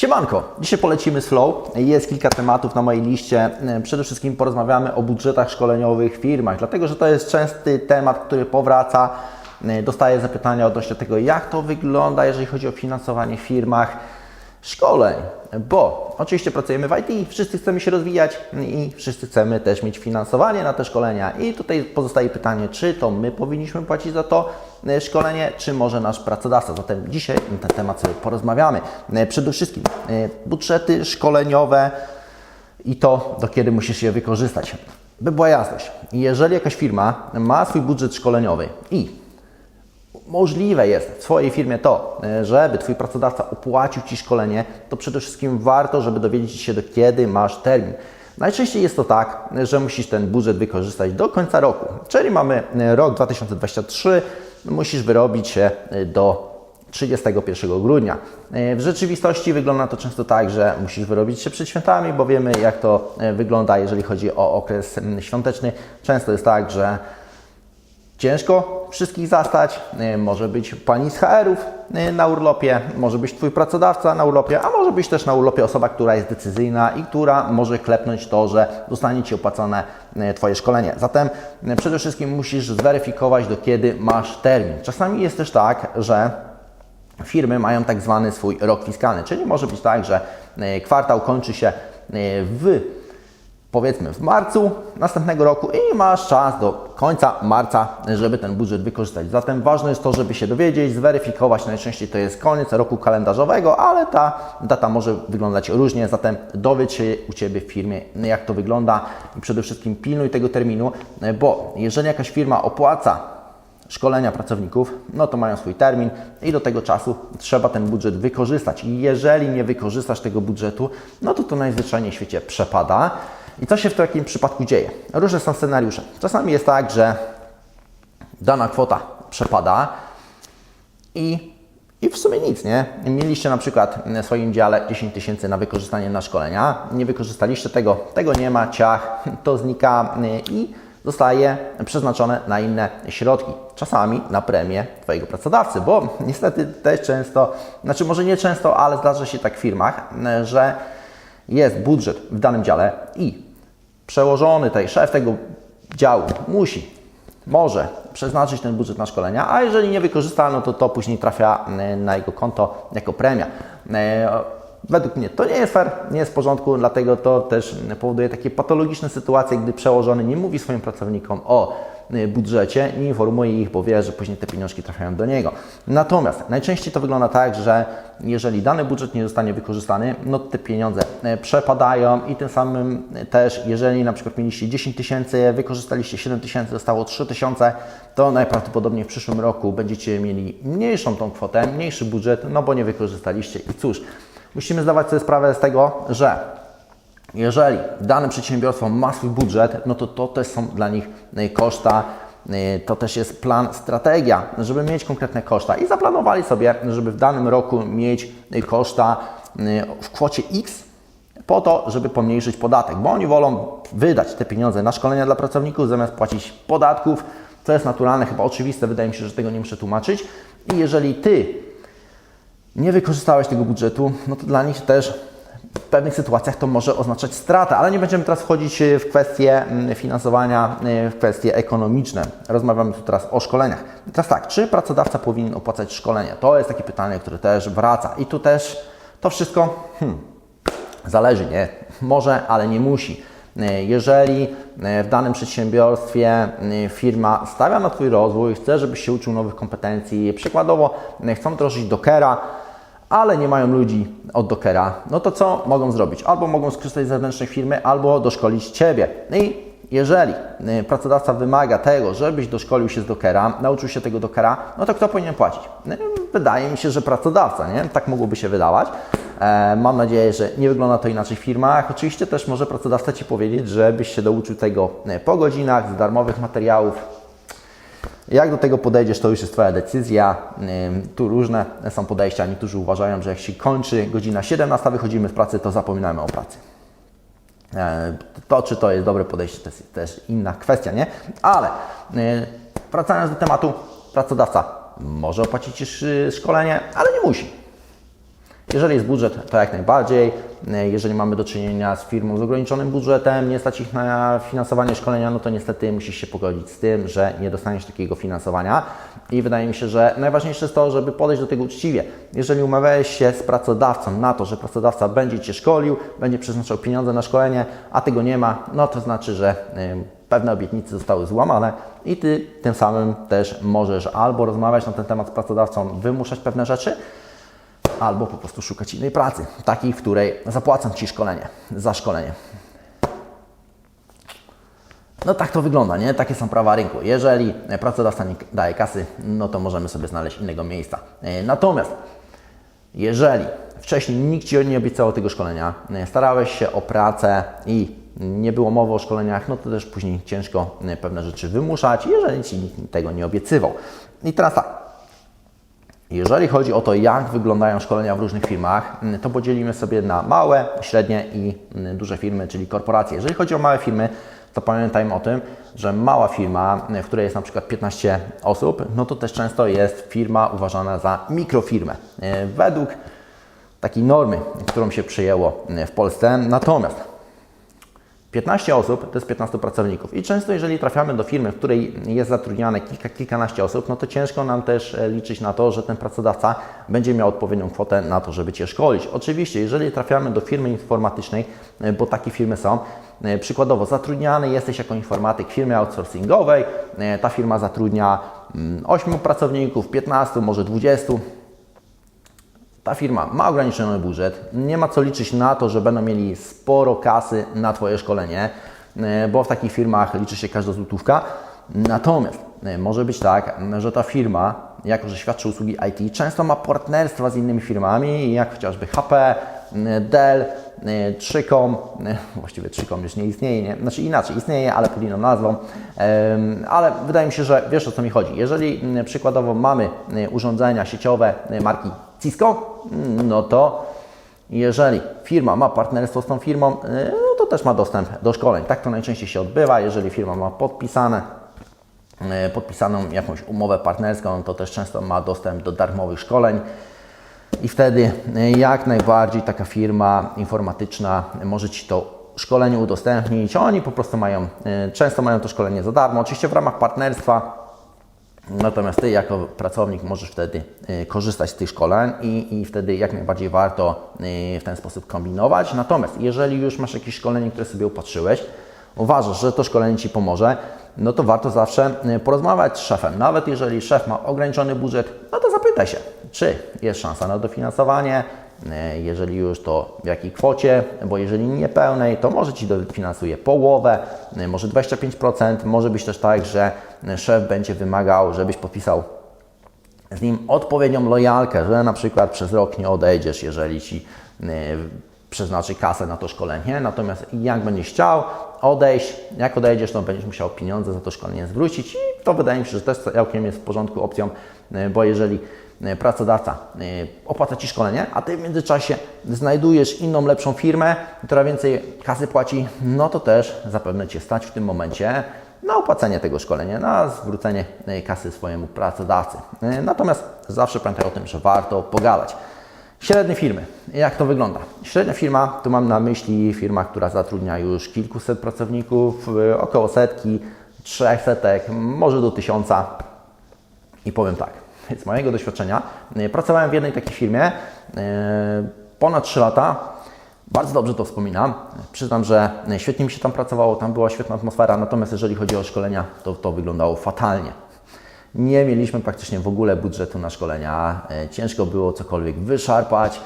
Siemanko, dzisiaj polecimy z Flow. Jest kilka tematów na mojej liście. Przede wszystkim porozmawiamy o budżetach szkoleniowych w firmach, dlatego że to jest częsty temat, który powraca. Dostaję zapytania odnośnie tego, jak to wygląda, jeżeli chodzi o finansowanie w firmach szkoleń, bo oczywiście pracujemy w IT, wszyscy chcemy się rozwijać i wszyscy chcemy też mieć finansowanie na te szkolenia. I tutaj pozostaje pytanie, czy to my powinniśmy płacić za to e, szkolenie, czy może nasz pracodawca. Zatem dzisiaj na ten temat sobie porozmawiamy. E, Przede wszystkim e, budżety szkoleniowe i to, do kiedy musisz je wykorzystać. By była jasność, jeżeli jakaś firma ma swój budżet szkoleniowy i możliwe jest w swojej firmie to, e, żeby Twój pracodawca opłacił Ci szkolenie, to przede wszystkim warto, żeby dowiedzieć się, do kiedy masz termin. Najczęściej jest to tak, że musisz ten budżet wykorzystać do końca roku, czyli mamy e, rok 2023, musisz wyrobić się e, do 31 grudnia. W rzeczywistości wygląda to często tak, że musisz wyrobić się przed świętami, bo wiemy jak to wygląda, jeżeli chodzi o okres świąteczny. Często jest tak, że Ciężko wszystkich zastać. Y, Może być pani z HR-ów y, na urlopie, może być Twój pracodawca na urlopie, a może być też na urlopie osoba, która jest decyzyjna i która może klepnąć to, że zostanie Ci opłacone y, Twoje szkolenie. Zatem przede wszystkim musisz zweryfikować, do kiedy masz termin. Czasami jest też tak, że firmy mają tak zwany swój rok fiskalny, czyli może być tak, że kwartał kończy się w powiedzmy w marcu następnego roku i masz czas do końca marca, żeby ten budżet wykorzystać. Zatem ważne jest to, żeby się dowiedzieć, zweryfikować. Najczęściej to jest koniec roku kalendarzowego, ale ta data może wyglądać różnie. Zatem dowiedz się u Ciebie w firmie, jak to wygląda i przede wszystkim pilnuj tego terminu, bo jeżeli jakaś firma opłaca szkolenia pracowników, no to mają swój termin i do tego czasu trzeba ten budżet wykorzystać. I jeżeli nie wykorzystasz tego budżetu, no to to najzwyczajniej w świecie przepada. I co się w takim przypadku dzieje? Różne są scenariusze. Czasami jest tak, że dana kwota przepada i, i w sumie nic, nie? Mieliście na przykład w swoim dziale 10 tysięcy na wykorzystanie na szkolenia, nie wykorzystaliście tego, tego nie ma, ciach, to znika i zostaje przeznaczone na inne środki. Czasami na premię Twojego pracodawcy, bo niestety też często, znaczy może nie często, ale zdarza się tak w firmach, że jest budżet w danym dziale i przełożony, tej szef tego działu musi, może przeznaczyć ten budżet na szkolenia, a jeżeli nie wykorzysta, no to to później trafia e, na jego konto jako premia. E, według mnie to nie jest fair, nie jest w porządku, dlatego to też powoduje takie patologiczne sytuacje, gdy przełożony nie mówi swoim pracownikom o budżecie i informuje ich, bo wie, że później te pieniążki trafiają do niego. Natomiast najczęściej to wygląda tak, że jeżeli dany budżet nie zostanie wykorzystany, no te pieniądze y, przepadają i tym samym też, jeżeli na przykład mieliście 10 tysięcy, wykorzystaliście 7 tysięcy, zostało 3 tysiące, to najprawdopodobniej w przyszłym roku będziecie mieli mniejszą tą kwotę, mniejszy budżet, no bo nie wykorzystaliście. I cóż, musimy zdawać sobie sprawę z tego, że jeżeli dane przedsiębiorstwo ma swój budżet, no to to też są dla nich e, koszta, e, to też jest plan, strategia, żeby mieć konkretne koszta i zaplanowali sobie, żeby w danym roku mieć e, koszta w kwocie X po to, żeby pomniejszyć podatek, bo oni wolą wydać te pieniądze na szkolenia dla pracowników zamiast płacić podatków, co jest naturalne, chyba oczywiste, wydaje mi się, że tego nie muszę tłumaczyć. I jeżeli Ty nie wykorzystałeś tego budżetu, no to dla nich też w pewnych sytuacjach to może oznaczać stratę, ale nie będziemy teraz wchodzić w kwestie mm, finansowania, y, w kwestie ekonomiczne. Rozmawiamy tu teraz o szkoleniach. Teraz tak, czy pracodawca powinien opłacać szkolenia? To jest takie pytanie, które też wraca. I tu też to wszystko hmm, zależy, nie? Może, ale nie musi. Y, jeżeli y, w danym przedsiębiorstwie firma stawia na Twój rozwój, chce, żebyś się uczył nowych kompetencji, przykładowo chcą wdrożyć Dockera, ale nie mają ludzi od Dockera, no to co mogą zrobić? Albo mogą skorzystać z zewnętrznej firmy, albo doszkolić Ciebie. I jeżeli y, pracodawca wymaga tego, żebyś doszkolił się z Dockera, nauczył się tego Dockera, no to kto powinien płacić? No, wydaje mi się, że pracodawca, nie? Tak mogłoby się wydawać. E, mam nadzieję, że nie wygląda to inaczej w firmach. Oczywiście też może pracodawca Ci powiedzieć, żebyś się douczył tego y, po godzinach, z darmowych materiałów, jak do tego podejdziesz, to już jest Twoja decyzja. Tu różne są podejścia. Niektórzy uważają, że jak się kończy godzina 17, wychodzimy z pracy, to zapominamy o pracy. E, to, czy to jest dobre podejście, to jest też inna kwestia, nie? Ale wracając do tematu, pracodawca może opłacić Ci szkolenie, ale nie musi. Jeżeli jest budżet, to jak najbardziej. E, Jeżeli mamy do czynienia z firmą z ograniczonym budżetem, nie stać ich na finansowanie szkolenia, no to niestety musisz się pogodzić z tym, że nie dostaniesz takiego finansowania. I wydaje mi się, że najważniejsze jest to, żeby podejść do tego uczciwie. Jeżeli umawiałeś się z pracodawcą na to, że pracodawca będzie Cię szkolił, będzie przeznaczał pieniądze na szkolenie, a tego nie ma, no to znaczy, że pewne obietnice zostały złamane i Ty tym samym też możesz albo rozmawiać na ten temat z pracodawcą, wymuszać pewne rzeczy, albo po prostu szukać innej pracy, takiej, w której zapłacą Ci szkolenie, za szkolenie. No tak to wygląda, nie? Takie są prawa rynku. Jeżeli pracodawca nie daje kasy, no to możemy sobie znaleźć innego miejsca. E, Natomiast jeżeli wcześniej nikt Ci nie obiecał tego szkolenia, e, starałeś się o pracę i nie było mowy o szkoleniach, no to też później ciężko e, pewne rzeczy wymuszać, jeżeli Ci nikt tego nie obiecywał. I teraz tak, jeżeli chodzi o to, jak wyglądają szkolenia w różnych firmach, mm, to podzielimy sobie na małe, średnie i mm, duże firmy, czyli korporacje. Jeżeli chodzi o małe firmy, to pamiętajmy o tym, że mała firma, w której jest na przykład 15 osób, no to też często jest firma uważana za mikrofirmę. e, Według takiej normy, którą się przyjęło e, w Polsce. Natomiast 15 osób to jest 15 pracowników. I często, jeżeli trafiamy do firmy, w której jest zatrudniane kilka, kilkanaście osób, no to ciężko nam też e, liczyć na to, że ten pracodawca będzie miał odpowiednią kwotę na to, żeby Cię szkolić. Oczywiście, jeżeli trafiamy do firmy informatycznej, e, bo takie firmy są, e, przykładowo zatrudniany jesteś jako informatyk w outsourcingowej, ta firma zatrudnia mm, 8 pracowników, 15, może 20, ta firma ma ograniczony budżet, nie ma co liczyć na to, że będą mieli sporo kasy na Twoje szkolenie, e, bo w takich firmach liczy się każda złotówka. Natomiast e, może być tak, że ta firma, jako że świadczy usługi IT, często ma partnerstwa z innymi firmami, jak chociażby HP, e, Dell, e, Trzykom, e, właściwie Trzykom już nie istnieje, nie? znaczy inaczej istnieje, ale pod inną nazwą, ale wydaje mi się, że wiesz o co mi chodzi. Jeżeli przykładowo mamy urządzenia sieciowe marki Cisco, no to jeżeli firma ma partnerstwo z tą firmą, e, no to też ma dostęp do szkoleń. Tak to najczęściej się odbywa, jeżeli firma ma podpisane e, podpisaną jakąś umowę partnerską, to też często ma dostęp do darmowych szkoleń. I wtedy e, jak najbardziej taka firma informatyczna może Ci to szkolenie udostępnić. Oni po prostu mają, często mają to szkolenie za darmo, oczywiście w ramach partnerstwa. Natomiast Ty jako pracownik możesz wtedy e, korzystać z tych szkoleń i, i wtedy jak najbardziej warto e, w ten sposób kombinować. Natomiast jeżeli już masz jakieś szkolenie, które sobie upatrzyłeś, uważasz, że to szkolenie Ci pomoże, no to warto zawsze e, porozmawiać z szefem. Nawet jeżeli szef ma ograniczony budżet, no to zapytaj się, czy jest szansa na dofinansowanie, jeżeli już to w jakiej kwocie, bo jeżeli nie pełnej, to może Ci dofinansuje połowę, e, może 25%, może być też tak, że e, szef będzie wymagał, żebyś podpisał z nim odpowiednią lojalkę, że na przykład przez rok nie odejdziesz, jeżeli Ci y, przeznaczy kasę na to szkolenie. Natomiast jak będziesz chciał odejść, jak odejdziesz, to będziesz musiał pieniądze za to szkolenie zwrócić i to wydaje mi się, że też całkiem jest w porządku opcją, bo jeżeli pracodawca y, opłaca Ci szkolenie, a Ty w międzyczasie znajdujesz inną, lepszą firmę, która więcej kasy płaci, no to też zapewne Cię stać w tym momencie na opłacenie tego szkolenia, na zwrócenie e, kasy swojemu pracodawcy. E, Natomiast zawsze pamiętaj o tym, że warto pogadać. Średnie firmy. Jak to wygląda? Średnia firma, tu mam na myśli firma, która zatrudnia już kilkuset pracowników, e, około setki, trzech setek, może do tysiąca. I powiem tak, z mojego doświadczenia, e, pracowałem w jednej takiej firmie e, ponad 3 lata. Bardzo dobrze to wspominam. Przyznam, że świetnie mi się tam pracowało, tam była świetna atmosfera, natomiast jeżeli chodzi o szkolenia, to to wyglądało fatalnie. Nie mieliśmy praktycznie w ogóle budżetu na szkolenia, e, ciężko było cokolwiek wyszarpać.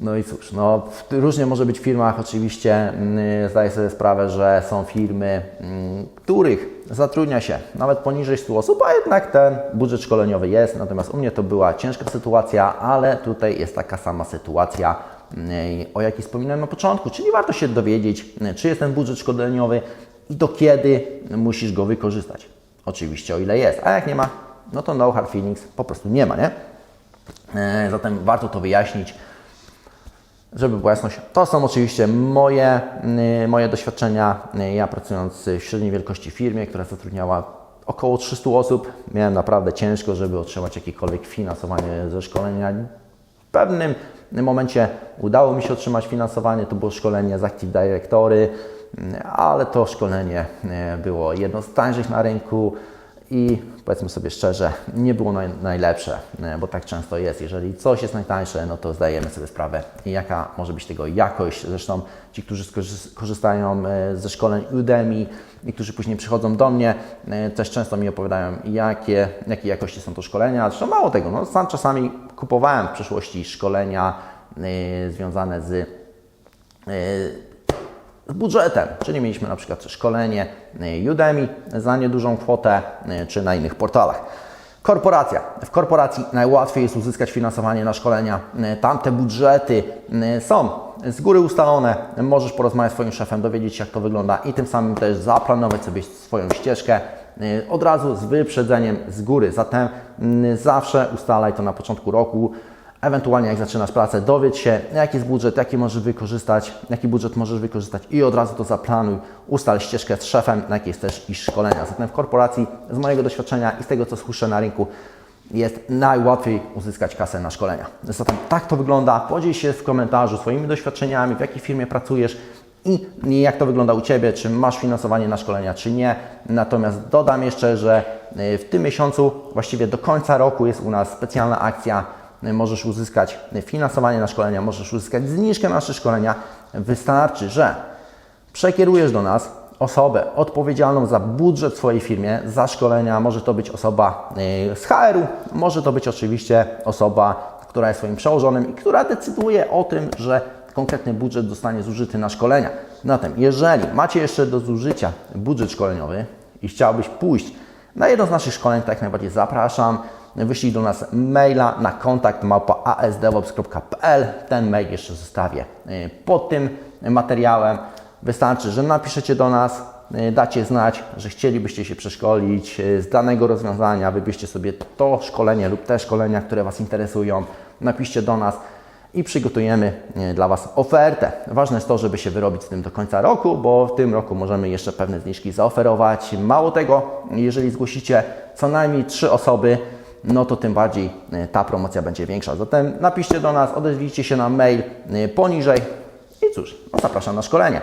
No i cóż, no, różnie może być w firmach, oczywiście mm, zdaję sobie sprawę, że są firmy, mm, których zatrudnia się nawet poniżej 100 osób, a jednak ten budżet szkoleniowy jest. Natomiast u mnie to była ciężka sytuacja, ale tutaj jest taka sama sytuacja, mm, o jakiej wspominałem na początku, czyli warto się dowiedzieć, czy jest ten budżet szkoleniowy i do kiedy musisz go wykorzystać. Oczywiście o ile jest, a jak nie ma, no to no hard feelings po prostu nie ma, nie? E, Zatem warto to wyjaśnić żeby była jasność, to są oczywiście moje, y, moje doświadczenia. Y, Ja pracując w średniej wielkości firmie, która zatrudniała około 300 osób, miałem naprawdę ciężko, żeby otrzymać jakiekolwiek finansowanie ze szkolenia. W pewnym momencie udało mi się otrzymać finansowanie, to było szkolenie z Active Directory, ale to szkolenie e, było jedno z tańszych na rynku i powiedzmy sobie szczerze, nie było naj, najlepsze, e, bo tak często jest. Jeżeli coś jest najtańsze, no to zdajemy sobie sprawę, jaka może być tego jakość. Zresztą ci, którzy korzystają e, ze szkoleń Udemy i którzy później przychodzą do mnie, e, też często mi opowiadają, jakie, jakiej jakości są to szkolenia. Zresztą mało tego, no, sam czasami kupowałem w przeszłości szkolenia związane z z budżetem, czyli mieliśmy na przykład szkolenie Udemy za niedużą kwotę, czy na innych portalach. Korporacja. W korporacji najłatwiej jest uzyskać finansowanie na szkolenia. Y, Tam te budżety są z góry ustalone. Możesz porozmawiać z swoim szefem, dowiedzieć się jak to wygląda i tym samym też zaplanować sobie swoją ścieżkę y, od razu z wyprzedzeniem z góry. Zatem zawsze ustalaj to na początku roku. Ewentualnie jak zaczynasz pracę, dowiedz się, jaki jest budżet, jaki możesz wykorzystać, jaki budżet możesz wykorzystać i od razu to zaplanuj. Ustal ścieżkę z szefem, na jakiej chcesz iść szkolenia. Zatem w korporacji, z mojego doświadczenia i z tego, co słyszę na rynku, jest najłatwiej uzyskać kasę na szkolenia. Zatem tak to wygląda. Podziel się w komentarzu swoimi doświadczeniami, w jakiej firmie pracujesz i jak to wygląda u Ciebie, czy masz finansowanie na szkolenia, czy nie. Natomiast dodam jeszcze, że y, w tym miesiącu, właściwie do końca roku jest u nas specjalna akcja możesz uzyskać finansowanie na szkolenia, możesz uzyskać zniżkę na nasze szkolenia. Wystarczy, że przekierujesz do nas osobę odpowiedzialną za budżet w swojej firmie, za szkolenia. Może to być osoba y, z HR-u, może to być oczywiście osoba, która jest swoim przełożonym i która decyduje o tym, że konkretny budżet zostanie zużyty na szkolenia. Zatem, jeżeli macie jeszcze do zużycia budżet szkoleniowy i chciałbyś pójść na jedno z naszych szkoleń, to jak najbardziej zapraszam wyślij do nas maila na kontakt małpa.asdevops.pl. Ten mail jeszcze zostawię y, pod tym materiałem. Wystarczy, że napiszecie do nas, y, dacie znać, że chcielibyście się przeszkolić y, z danego rozwiązania, wybierzcie sobie to szkolenie lub te szkolenia, które Was interesują. Napiszcie do nas i przygotujemy dla Was ofertę. Ważne jest to, żeby się wyrobić z tym do końca roku, bo w tym roku możemy jeszcze pewne zniżki zaoferować. Mało tego, jeżeli zgłosicie co najmniej trzy osoby, no to tym bardziej ta promocja będzie większa. Zatem napiszcie do nas, odezwijcie się na mail poniżej i cóż, no zapraszam na szkolenie.